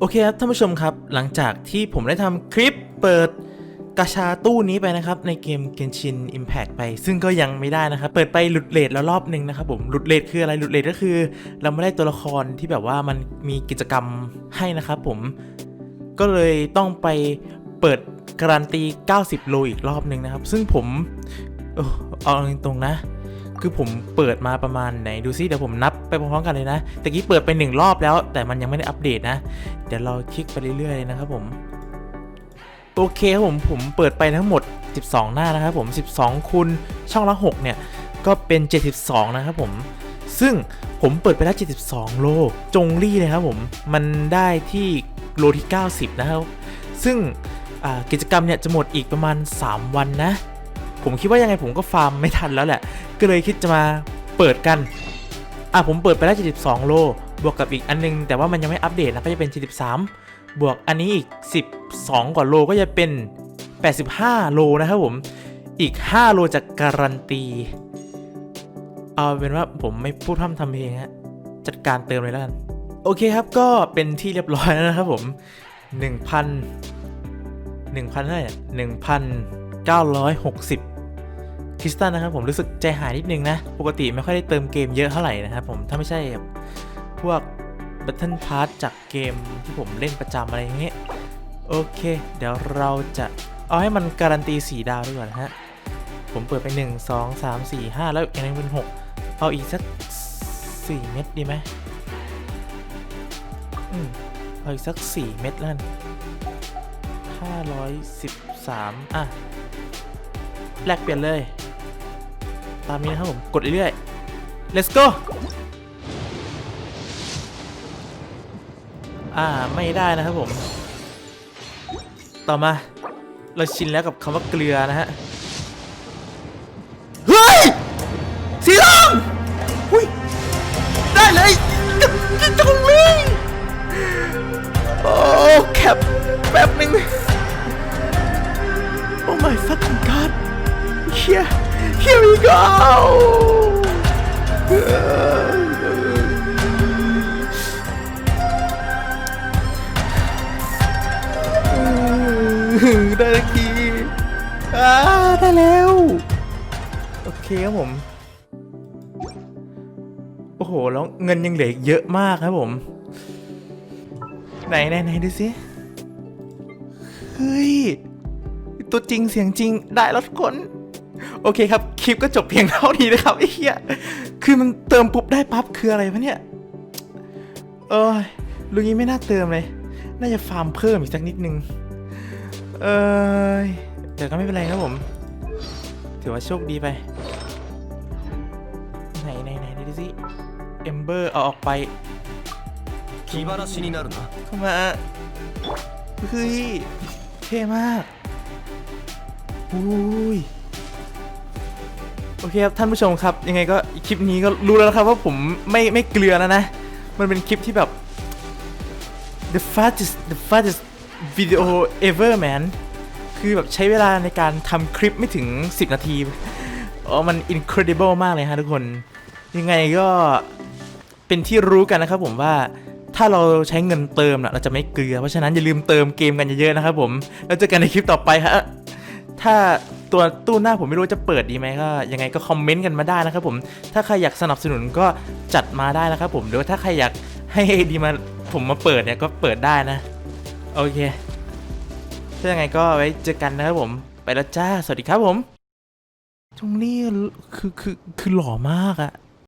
โอเคครับท่านผู้ชมครับ หลังจากที่ผมได้ทำคลิปเปิดกาชาตู้นี้ไปนะครับในเกม Genshin Impact ไป ซึ่งก็ยังไม่ได้นะครับ เปิดไปหลุดเลทแล้วรอบหนึ่งนะครับผมหลุดเลทคืออะไรหลุดเลทก็คือ เราไม่ได้ตัวละครที่แบบว่ามันมีกิจกรรมให้นะครับผมก็เลยต้องไปเปิดการันตี 90 โลอีกรอบหนึ่งนะครับ ซึ่งผมเอาตรงๆนะ คือผมเปิดมาประมาณไหนดูซิเดี๋ยวผมนับไปพร้อมๆกันเลยนะตะกี้เปิดไปหนึ่งรอบแล้ว แต่มันยังไม่ได้อัปเดตนะ เดี๋ยวเราคลิกไปเรื่อยๆเลยนะครับผมโอเคครับผมผมเปิดไปทั้งหมด 12 หน้านะครับผม 12คูณช่องละ 6 เนี่ย ก็เป็น 72 นะครับผม ซึ่งผมเปิดไปแล้ว 72 โล จงรี่เลยครับผม มันได้ที่โลที่ 90 นะครับ ซึ่งกิจกรรมเนี่ยจะหมดอีกประมาณ 3 วันนะ ผมคิดว่ายังไงผมก็ฟาร์มไม่ทันแล้วแหละ ก็เลยคิดจะมาเปิดกัน อะผมเปิดไปแล้ว72 โล บวกกับอีกอันนึง แต่ว่ามันยังไม่อัปเดตนะก็จะเป็น 73 บวกอันนี้อีก 12 กว่าโลก็จะเป็น 85 โลนะครับผม อีก 5 โลจากการันตี เอาเป็นว่าผมไม่พูดพร่ำทำเพลงฮะ จัดการเติมเลยแล้วกัน โอเคครับก็เป็นที่เรียบร้อยแล้วนะครับผม 1,000 1,000เท่าไหร่ 960 คริสตัลนะครับผมรู้สึกใจหายนิดนึงนะ ปกติไม่ค่อยได้เติมเกมเยอะเท่าไหร่นะครับผม ถ้าไม่ใช่แบบพวก Battle Pass จากเกมที่ผมเล่นประจำอะไรอย่างเงี้ย โอเค เดี๋ยวเราจะเอาให้มันการันตี 4 ดาวดีกว่านฮะ ผมเปิดไป 1 2 3 4 5 แล้วอย่างนี้เป็น 6 เอาอีกสัก 4 เม็ดดีไหมอืมเอาอีกสัก 4 เม็ดแล้วกัน 3อะแลกเปลี่ยนเลย ตามนี้นะครับผมกดเรื่อยๆ let's go อ่าไม่ได้นะครับผม ต่อมาเราชินแล้วกับคำว่าเกลือนะฮะ Here Here we go ได้ทักทีอ่าได้แล้ว โอเคครับผม โอ้โห แล้วเงินยังเหลืออีกเยอะมากครับผม ไหนไหนไหนดูสิ เฮ้ย ตัวจริงเสียงจริงได้แล้วทุกคน อเคครับ คลิปก็จบเพียงเท่านี้นะครับไอ้เหี้ยคือมันเติมปุ๊บได้ปั๊บคืออะไรวะเนี่ย เอ้ยลุงนี้ไม่น่าเติมเลย น่าจะฟาร์มเพิ่มอีกสักนิดนึง เอ้ยเดี๋ยวก็ไม่เป็นไรครับผม ถือว่าโชคดีไป ไหนไหนไหนดูสิเอมเบอร์เอาออกไป 気晴らしになるな เข้ามาเฮ้ยเท่มากอุ้ย โอเคครับท่านผู้ชมครับ ยังไงก็คลิปนี้ก็รู้แล้วนะครับว่าผมไม่ไม่เกลือแล้วนะ มันเป็นคลิปที่แบบ the fastest the fastest video ever man คือแบบใช้เวลาในการทำคลิปไม่ถึง 10 นาทีอ๋อมัน incredible มากเลยฮะทุกคน ยังไงก็เป็นที่รู้กันนะครับผมว่าถ้าเราใช้เงินเติมนะเราจะไม่เกลือ เพราะฉะนั้นอย่าลืมเติมเกมกันเยอะๆนะครับผม แล้วเจอกันในคลิปต่อไปฮะถ้า ตัวตู้หน้าผมไม่รู้จะเปิดดีไหมก็ยังไงก็คอมเมนต์กันมาได้นะครับผมถ้าใครอยากสนับสนุนก็จัดมาได้นะครับผมหรือว่าถ้าใครอยากให้ดีมาผมมาเปิดเนี่ยก็เปิดได้นะ โอเคถ้ายังไงก็ไว้เจอกันนะครับผม ไปแล้วจ้า สวัสดีครับผม ตรงนี้คือคือคือหล่อมากอะ